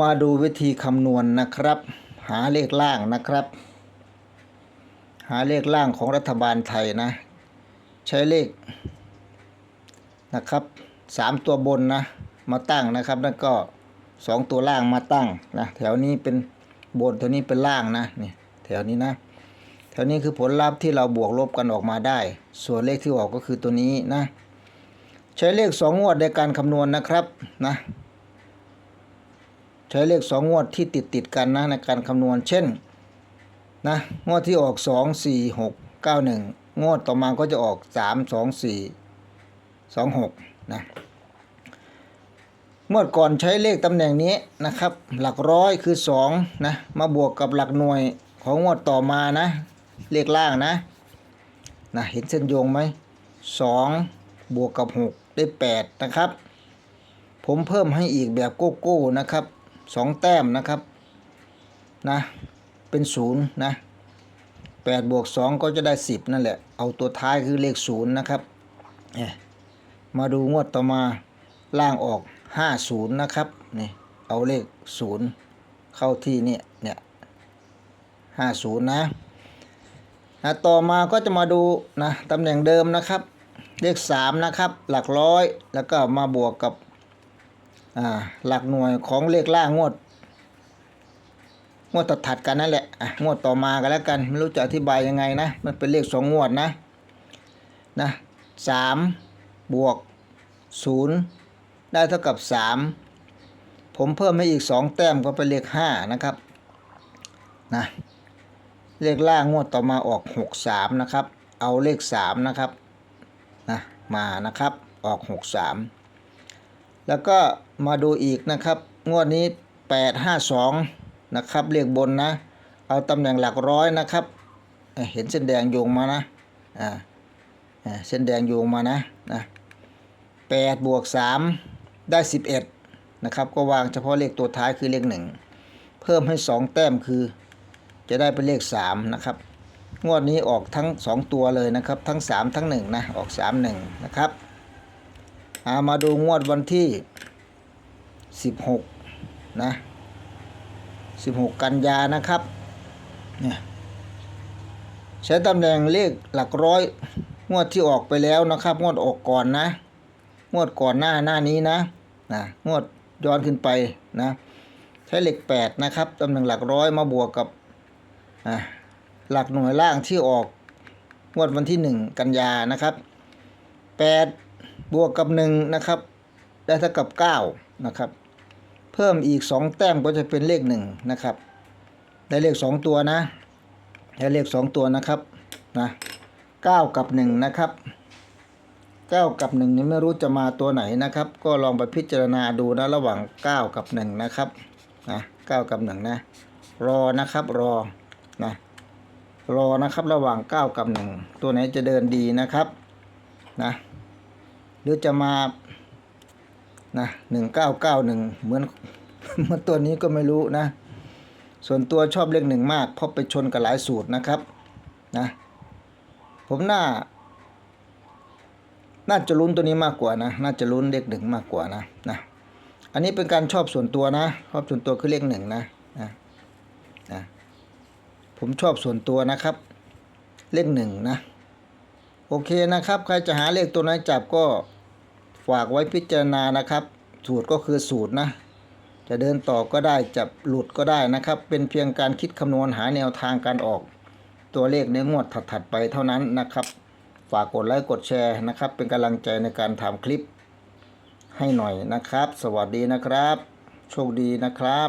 มาดูวิธีคำนวณนะครับ หาเลขล่างนะครับ หาเลขล่างของรัฐบาลไทยนะ ใช้เลขนะครับสามตัวบนนะมาตั้งนะครับ แล้วก็สองตัวล่างมาตั้งนะแถวนี้เป็นบนแถวนี้เป็นล่างนะนี่แถวนี้นะแถวนี้คือผลลัพธ์ที่เราบวกลบกันออกมาได้ ส่วนเลขที่ออกก็คือตัวนี้นะ ใช้เลขสองงวดในการคำนวณนะครับนะ ใช้เลขสองงวดที่ติดติดกันนะในการคำนวณเช่นนะงวดที่ออกสองสี่หกเก้าหนึ่งงวดต่อมาก็จะออกสามสองสี่สองหกนะงวดก่อนใช้เลขตำแหน่งนี้นะครับ หลักร้อยคือสองนะมาบวกกับหลักหน่วยของงวดต่อมานะ เลขล่างนะนะเห็นเส้นโยงไหมสองบวกกับหกได้แปดนะครับ ผมเพิ่มให้อีกแบบโก้โก้นะครับ สองแต้มนะครับนะเป็นศูนย์นะแปดบวกสองก็จะได้สิบนั่นแหละ เอาตัวท้ายคือเลขศูนย์นะครับเอ๊ะมาดูงวดต่อมาล่างออกห้าศูนย์นะครับนี่เอาเลขศูนย์เข้าที่นี่เนี่ยห้าศูนย์นะนะต่อมาก็จะมาดูนะตำแหน่งเดิมนะครับ เลขสามนะครับ หลักร้อยแล้วก็มาบวกกับ อ่าหลักหน่วยของเลขล่างงวด งวดถัดกันนั่นแหละอะงวดต่อมากันแล้วกัน ไม่รู้จะอธิบายยังไงนะ มันเป็นเลขสองงวดนะนะสามบวกศูนย์ได้เท่ากับสามผมเพิ่มให้อีกสองแต้มก็เป็นเลขห้านะครับนะเลขล่างงวดต่อมาออกหกสามนะครับ เอาเลขสามนะครับนะมานะครับออกหกสามแล้วก็ มาดูอีกนะครับ งวดนี้ 852 นะครับเลขบนนะ เอาตำแหน่งหลักร้อยนะครับ เห็นเส้นแดงโยงมานะอ่าเส้นแดงโยงมานะนะ8บวก3ได้ 11 นะครับ ก็วางเฉพาะเลขตัวท้ายคือเลข 1 เพิ่มให้ 2 แต้มคือ จะได้เป็นเลข 3 นะครับ งวดนี้ออกทั้ง 2 ตัวเลยนะครับ ทั้ง 3 ทั้ง 1 นะ ออก 3 1 นะครับอามาดูงวดวันที่ 16 นะ 16 กันยานะครับ เนี่ย ใช้ตำแหน่งเลขหลักร้อย งวดที่ออกไปแล้วนะครับ งวดออกก่อนนะ งวดก่อนหน้าหน้านี้นะ นะ งวดย้อนขึ้นไปนะ ใช้เลข8นะครับ ตำแหน่งหลักร้อยมาบวกกับ อะหลักหน่วยล่างที่ออกงวดวันที่ 1 กันยานะครับ8บวกกับ1นะครับ ได้เท่ากับ9นะครับ เพิ่มอีก 2 แต้มก็จะเป็นเลข1นะครับ ได้เลข 2 ตัวนะ ได้เลข 2 ตัวนะครับนะ9กับ 1 นะครับ 9 กับ 1 นี่ไม่รู้จะมาตัวไหนนะครับ ก็ลองไปพิจารณาดูนะระหว่าง 9 กับ 1 นะครับนะ9กับ 1 นะ รอนะครับรอนะรอนะครับระหว่าง 9 กับ 1 ตัวไหนจะเดินดีนะครับนะหรือจะมา นะหนึ่งเก้าเก้าหนึ่งเหมือนเหมือนตัวนี้ก็ไม่รู้นะ ส่วนตัวชอบเลขหนึ่งมากเพราะไปชนกับหลายสูตรนะครับนะผมน่า น่าจะลุ้นตัวนี้มากกว่านะ น่าจะลุ้นเลขหนึ่งมากกว่านะนะ อันนี้เป็นการชอบส่วนตัวนะชอบส่วนตัวคือเลขหนึ่งนะนะนะ ผมชอบส่วนตัวนะครับ เลขหนึ่งนะ โอเคนะครับ ใครจะหาเลขตัวไหนจับก็ ฝากไว้พิจารณานะครับ สูตรก็คือสูตรนะ จะเดินต่อก็ได้จะหลุดก็ได้นะครับ เป็นเพียงการคิดคำนวณหาแนวทางการออก ตัวเลขในงวดถัดๆไปเท่านั้นนะครับ ฝากกดไลค์กดแชร์นะครับ เป็นกำลังใจในการทำคลิปให้หน่อยนะครับ สวัสดีนะครับ โชคดีนะครับ